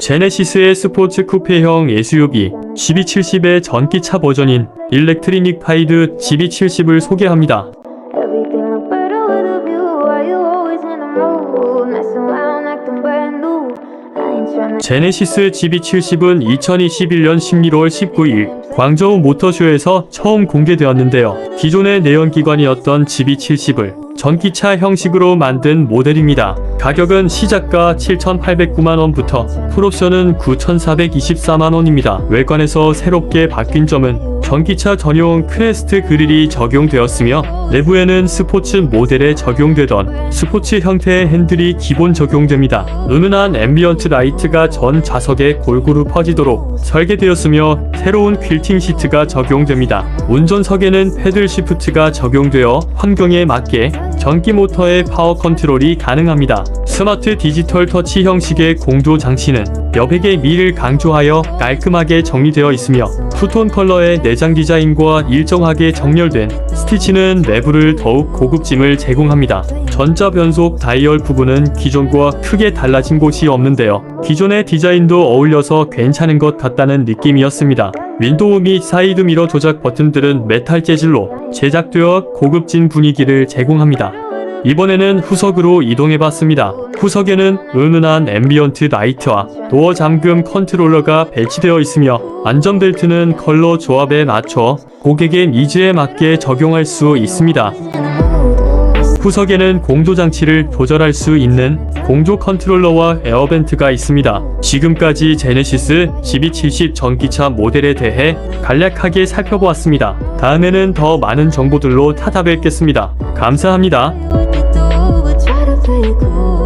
제네시스의 스포츠 쿠페형 SUV GB70의 전기차 버전인 일렉트리닉 파이드 GB70을 소개합니다. 제네시스 GB70은 2021년 11월 19일 광저우 모터쇼에서 처음 공개되었는데요. 기존의 내연기관이었던 GB70을 전기차 형식으로 만든 모델입니다. 가격은 시작가 7,809만원부터 풀옵션은 9,424만원입니다. 외관에서 새롭게 바뀐 점은 전기차 전용 크레스트 그릴이 적용되었으며 내부에는 스포츠 모델에 적용되던 스포츠 형태의 핸들이 기본 적용됩니다. 은은한 앰비언트 라이트가 전 좌석에 골고루 퍼지도록 설계되었으며 새로운 퀼팅 시트가 적용됩니다. 운전석에는 패들 시프트가 적용되어 환경에 맞게 전기 모터의 파워 컨트롤이 가능합니다. 스마트 디지털 터치 형식의 공조 장치는 여백의 미를 강조하여 깔끔하게 정리되어 있으며 투톤 컬러의 내장 디자인과 일정하게 정렬된 스티치는 내부를 더욱 고급짐을 제공합니다. 전자 변속 다이얼 부분은 기존과 크게 달라진 곳이 없는데요. 기존의 디자인도 어울려서 괜찮은 것 같다는 느낌이었습니다. 윈도우 및 사이드 미러 조작 버튼들은 메탈 재질로 제작되어 고급진 분위기를 제공합니다. 이번에는 후석으로 이동해봤습니다. 후석에는 은은한 앰비언트 라이트와 도어 잠금 컨트롤러가 배치되어 있으며 안전벨트는 컬러 조합에 맞춰 고객의 니즈에 맞게 적용할 수 있습니다. 후석에는 공조 장치를 조절할 수 있는 공조 컨트롤러와 에어벤트가 있습니다. 지금까지 제네시스 GB70 전기차 모델에 대해 간략하게 살펴보았습니다. 다음에는 더 많은 정보들로 찾아뵙겠습니다. 감사합니다. 最苦。